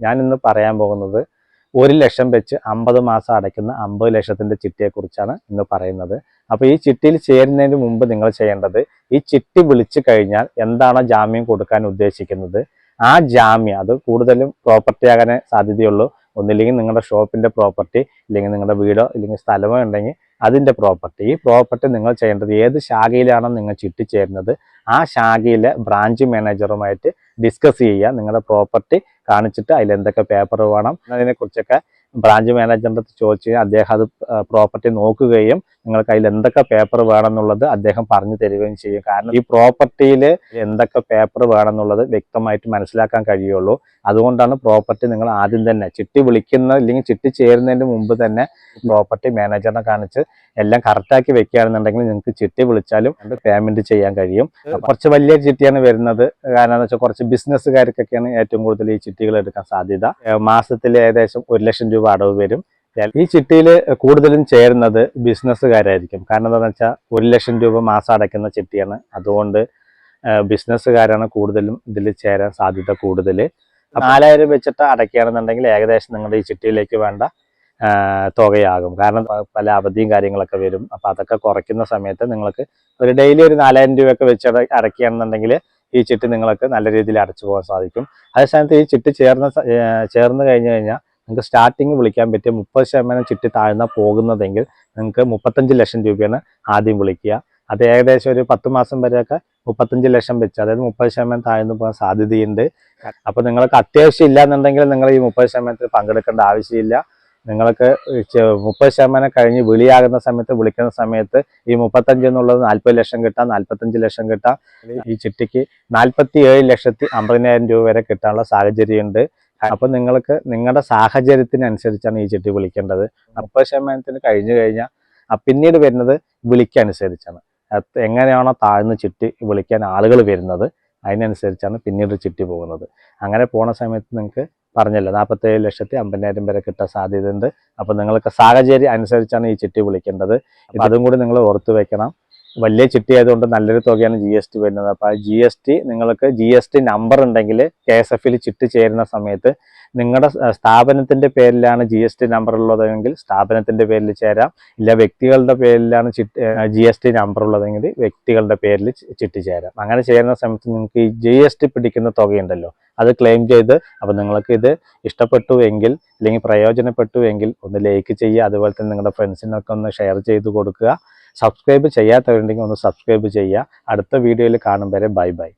ഞാൻ ഇന്ന് പറയാൻ പോകുന്നത് ഒരു ലക്ഷം വെച്ച് അമ്പത് മാസം അടയ്ക്കുന്ന അമ്പത് ലക്ഷത്തിന്റെ ചിട്ടിയെക്കുറിച്ചാണ് ഇന്ന് പറയുന്നത്. അപ്പോൾ ഈ ചിട്ടിയിൽ ചേരുന്നതിന് മുമ്പ് നിങ്ങൾ ചെയ്യേണ്ടത് ഈ ചിട്ടി വിളിച്ചു കഴിഞ്ഞാൽ എന്താണ് ജാമ്യം കൊടുക്കാൻ ഉദ്ദേശിക്കുന്നത്. ആ ജാമ്യം അത് കൂടുതലും പ്രോപ്പർട്ടി ആകാനേ സാധ്യതയുള്ളൂ. ഒന്നില്ലെങ്കിൽ നിങ്ങളുടെ ഷോപ്പിന്റെ പ്രോപ്പർട്ടി ഇല്ലെങ്കിൽ നിങ്ങളുടെ വീടോ ഇല്ലെങ്കിൽ സ്ഥലമോ ഉണ്ടെങ്കിൽ അതിന്റെ പ്രോപ്പർട്ടി ഈ പ്രോപ്പർട്ടി നിങ്ങൾ ചെയ്യേണ്ടത് ഏത് ശാഖയിലാണോ നിങ്ങൾ ചിട്ടി ചേരുന്നത്? ആ ശാഖയിലെ ബ്രാഞ്ച് മാനേജറുമായിട്ട് ഡിസ്കസ് ചെയ്യുക. നിങ്ങളുടെ പ്രോപ്പർട്ടി കാണിച്ചിട്ട് അതിൽ എന്തൊക്കെ പേപ്പർ വേണം അതിനെക്കുറിച്ചൊക്കെ ബ്രാഞ്ച് മാനേജറിന്റെ അടുത്ത് ചോദിച്ചു അദ്ദേഹം അത് പ്രോപ്പർട്ടി നോക്കുകയും നിങ്ങൾക്ക് അതിൽ എന്തൊക്കെ പേപ്പർ വേണമെന്നുള്ളത് അദ്ദേഹം പറഞ്ഞു തരികയും ചെയ്യും. കാരണം ഈ പ്രോപ്പർട്ടിയിൽ എന്തൊക്കെ പേപ്പർ വേണമെന്നുള്ളത് വ്യക്തമായിട്ട് മനസ്സിലാക്കാൻ കഴിയുള്ളൂ. അതുകൊണ്ടാണ് പ്രോപ്പർട്ടി നിങ്ങൾ ആദ്യം തന്നെ ചിട്ടി വിളിക്കുന്ന ഇല്ലെങ്കിൽ ചിട്ടി ചേരുന്നതിന് മുമ്പ് തന്നെ പ്രോപ്പർട്ടി മാനേജറിനെ കാണിച്ച് എല്ലാം കറക്റ്റാക്കി വെക്കുകയാണെന്നുണ്ടെങ്കിൽ നിങ്ങൾക്ക് ചിട്ടി വിളിച്ചാലും പേയ്മെന്റ് ചെയ്യാൻ കഴിയും. കുറച്ച് വലിയ ചിട്ടിയാണ് വരുന്നത്. കാരണം എന്ന് വെച്ചാൽ കുറച്ച് ബിസിനസ്സുകാർക്കൊക്കെയാണ് ഏറ്റവും കൂടുതൽ ഈ ചിട്ടികൾ എടുക്കാൻ സാധ്യത. മാസത്തിൽ ഏകദേശം ഒരു ലക്ഷം രൂപ അടവ് വരും. ഈ ചിട്ടിയിൽ കൂടുതലും ചേരുന്നത് ബിസിനസ്സുകാരായിരിക്കും. കാരണം എന്താണെന്ന് വെച്ചാൽ ഒരു ലക്ഷം രൂപ മാസം അടയ്ക്കുന്ന ചിട്ടിയാണ്. അതുകൊണ്ട് ബിസിനസ്സുകാരാണ് കൂടുതലും ഇതിൽ ചേരാൻ സാധ്യത കൂടുതൽ നാലായിരം വെച്ചിട്ട് അടയ്ക്കുകയാണെന്നുണ്ടെങ്കിൽ ഏകദേശം നിങ്ങളുടെ ഈ ചിട്ടിയിലേക്ക് വേണ്ട തുകയാകും. കാരണം പല അവധിയും കാര്യങ്ങളൊക്കെ വരും. അപ്പം അതൊക്കെ കുറയ്ക്കുന്ന സമയത്ത് നിങ്ങൾക്ക് ഒരു ഡെയിലി ഒരു നാലായിരം രൂപയൊക്കെ വെച്ച് അട- അടയ്ക്കുകയാണെന്നുണ്ടെങ്കിൽ ഈ ചിട്ടി നിങ്ങൾക്ക് നല്ല രീതിയിൽ അടച്ചു പോകാൻ സാധിക്കും. അതേ സമയത്ത് ഈ ചിട്ടി ചേർന്ന ചേർന്ന് കഴിഞ്ഞു കഴിഞ്ഞാൽ നിങ്ങൾക്ക് സ്റ്റാർട്ടിങ് വിളിക്കാൻ പറ്റിയ മുപ്പത് ശതമാനം ചിട്ടി താഴ്ന്ന പോകുന്നതെങ്കിൽ നിങ്ങൾക്ക് മുപ്പത്തഞ്ച് ലക്ഷം രൂപയാണ് ആദ്യം വിളിക്കുക. അത് ഏകദേശം ഒരു പത്ത് മാസം വരെയൊക്കെ മുപ്പത്തഞ്ച് ലക്ഷം വെച്ച് അതായത് മുപ്പത് ശതമാനം താഴ്ന്നു പോകാൻ സാധ്യതയുണ്ട്. അപ്പൊ നിങ്ങൾക്ക് അത്യാവശ്യം ഇല്ല എന്നുണ്ടെങ്കിൽ നിങ്ങൾ ഈ മുപ്പത് ശതമാനത്തിൽ പങ്കെടുക്കേണ്ട ആവശ്യമില്ല. നിങ്ങൾക്ക് മുപ്പത് ശതമാനം കഴിഞ്ഞ് വിളിയാകുന്ന സമയത്ത് വിളിക്കുന്ന സമയത്ത് ഈ മുപ്പത്തഞ്ച് എന്നുള്ളത് നാൽപ്പത് ലക്ഷം കിട്ടാം നാൽപ്പത്തഞ്ച് ലക്ഷം കിട്ടാം. ഈ ചിട്ടിക്ക് നാൽപ്പത്തി ഏഴ് ലക്ഷത്തി അമ്പതിനായിരം രൂപ വരെ കിട്ടാനുള്ള സാഹചര്യമുണ്ട്. അപ്പൊ നിങ്ങൾക്ക് നിങ്ങളുടെ സാഹചര്യത്തിനനുസരിച്ചാണ് ഈ ചിട്ടി വിളിക്കേണ്ടത്. മുപ്പത് ശതമാനത്തിന് കഴിഞ്ഞു കഴിഞ്ഞാൽ പിന്നീട് വരുന്നത് വിളിക്കനുസരിച്ചാണ്. എങ്ങനെയാണോ താഴ്ന്ന ചിട്ടി വിളിക്കാൻ ആളുകൾ വരുന്നത് അതിനനുസരിച്ചാണ് പിന്നീട് ചിട്ടി പോകുന്നത്. അങ്ങനെ പോണ സമയത്ത് നിങ്ങൾക്ക് പറഞ്ഞല്ലോ നാൽപ്പത്തേഴ് ലക്ഷത്തി അമ്പതിനായിരം വരെ കിട്ടാൻ സാധ്യതയുണ്ട്. അപ്പോൾ നിങ്ങൾക്ക് സാഹചര്യം അനുസരിച്ചാണ് ഈ ചിട്ടി വിളിക്കേണ്ടത്. അതും കൂടി നിങ്ങൾ ഓർത്തു വെക്കണം. വലിയ ചിട്ടി ആയതുകൊണ്ട് നല്ലൊരു തുകയാണ് ജി എസ് ടി വരുന്നത്. അപ്പോൾ ആ ജി എസ് ടി നിങ്ങൾക്ക് ജി എസ് ടി നമ്പർ ഉണ്ടെങ്കിൽ കെ എസ് എഫിൽ ചിട്ടി ചേരുന്ന സമയത്ത് നിങ്ങളുടെ സ്ഥാപനത്തിന്റെ പേരിലാണ് ജി എസ് ടി നമ്പർ ഉള്ളതെങ്കിൽ സ്ഥാപനത്തിന്റെ പേരിൽ ചേരാം. ഇല്ല വ്യക്തികളുടെ പേരിലാണ് ചിട്ടി ജി എസ് ടി നമ്പർ ഉള്ളതെങ്കിൽ വ്യക്തികളുടെ പേരിൽ ചിട്ടി ചേരാം. അങ്ങനെ ചേരുന്ന സമയത്ത് നിങ്ങൾക്ക് ഈ ജി എസ് ടി പിടിക്കുന്ന തുകയുണ്ടല്ലോ അത് ക്ലെയിം ചെയ്ത് അപ്പോൾ നിങ്ങൾക്ക് ഇത് ഇഷ്ടപ്പെട്ടു എങ്കിൽ അല്ലെങ്കിൽ പ്രയോജനപ്പെട്ടു എങ്കിൽ ഒന്ന് ലൈക്ക് ചെയ്യുക. അതുപോലെ തന്നെ നിങ്ങളുടെ ഫ്രണ്ട്സിനൊക്കെ ഒന്ന് ഷെയർ ചെയ്ത് കൊടുക്കുക. സബ്സ്ക്രൈബ് ചെയ്യാത്തവരുണ്ടെങ്കിൽ ഒന്ന് സബ്സ്ക്രൈബ് ചെയ്യുക. അടുത്ത വീഡിയോയിൽ കാണും വരെ. Bye bye.